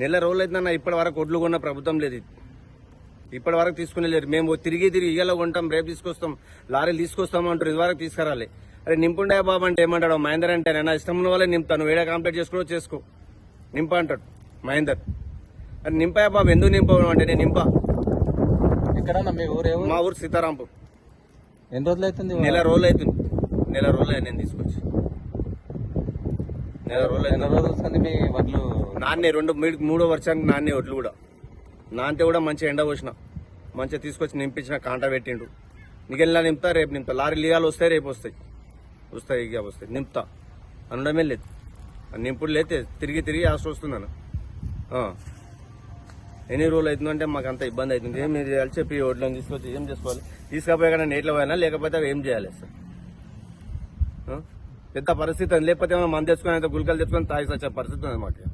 నెల రోజులు అవుతుందన్న ఇప్పటి వరకు ఒడ్లు కొన్న ప్రభుత్వం లేదు. ఇప్పటి వరకు తీసుకునే లేరు మేము తిరిగి తిరిగి ఇయ్యాల కొంటాం రేపు తీసుకొస్తాం లారీలు తీసుకొస్తాం అంటారు. ఇది వరకు తీసుకురాలి. అరే నింపుండే బాబు అంటే ఏమంటాడు? మహేందర్ అంటే నా ఇష్టం ఉన్న వాళ్ళే నింపుతాను వేడే కంప్లీట్ చేసుకో చేసుకో. నింప అంటాడు మహేందర్. అరే నింపాయా బాబు. ఎందుకు నింపవు అంటే నేను నింపా. మీ ఊరు ఏ ఊరు? మా ఊరు సీతారాంపు. ఎన్ని రోజులు అవుతుంది నెల రోజులు అవుతుంది నెల రోజులు నేను తీసుకొచ్చి. నెల రోజులు వస్తుంది మీ వడ్లు. నాన్నే రెండు మూడు- మూడో వర్షానికి నాన్నే ఒడ్లు కూడా. నాంతే కూడా మంచిగా ఎండ పోసిన. మంచిగా తీసుకొచ్చి నింపించిన కాంట పెట్టిండు మిగిలిన నింపుతా రేపు నింపుతా. లారీ లీగాలు వస్తాయి రేపు వస్తాయి. వస్తాయి ఇక వస్తాయి. నింపుతా. అనడమే లేదు. నింపుడు లేతే తిరిగి తిరిగి ఆశ వస్తున్నాను. ఎన్ని రోజులు అవుతుందంటే మాకు అంత ఇబ్బంది అవుతుంది. ఏం మీరు చేయాలి చెప్పి ఒడ్లను తీసుకొచ్చి ఏం చేసుకోవాలి? తీసుకపోయి కానీ నీటిలో పోయినా లేకపోతే ఏం చేయాలి సార్? పెద్ద పరిస్థితి లేకపోతే ఏమైనా మంది తెచ్చుకొని గుల్కలు తెచ్చుకొని తాగి వచ్చే పరిస్థితి ఉంది మాకు.